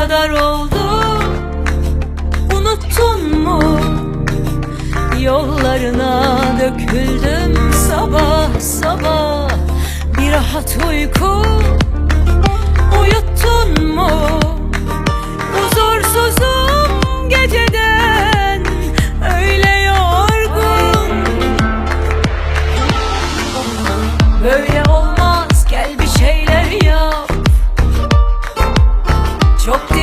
kadar oldu Unuttun mu? Yollarına döküldüm sabah sabah Bir rahat uyku uyuttun mu? Huzursuzum geceden öyle yorgun Böyle Çok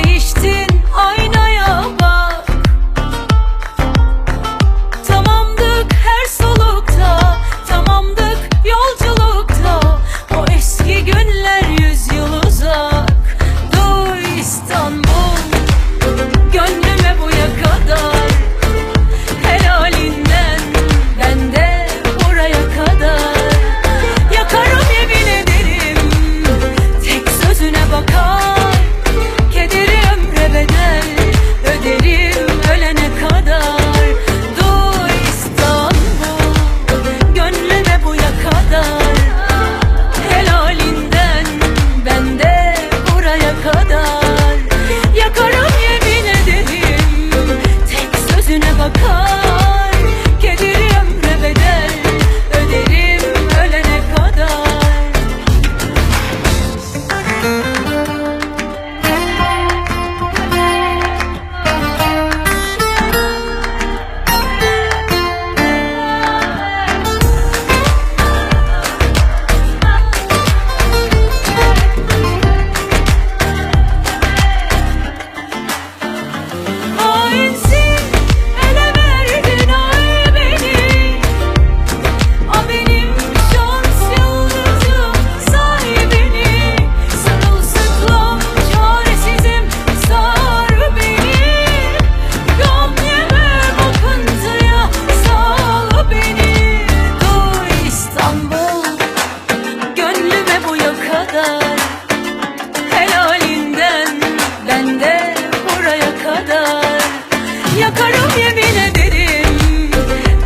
Yakarım yemin ederim.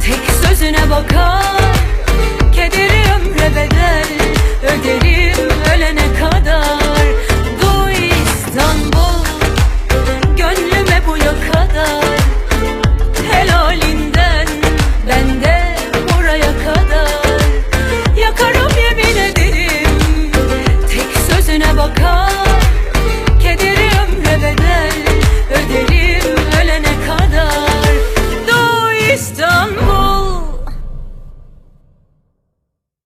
Tek sözüne bakar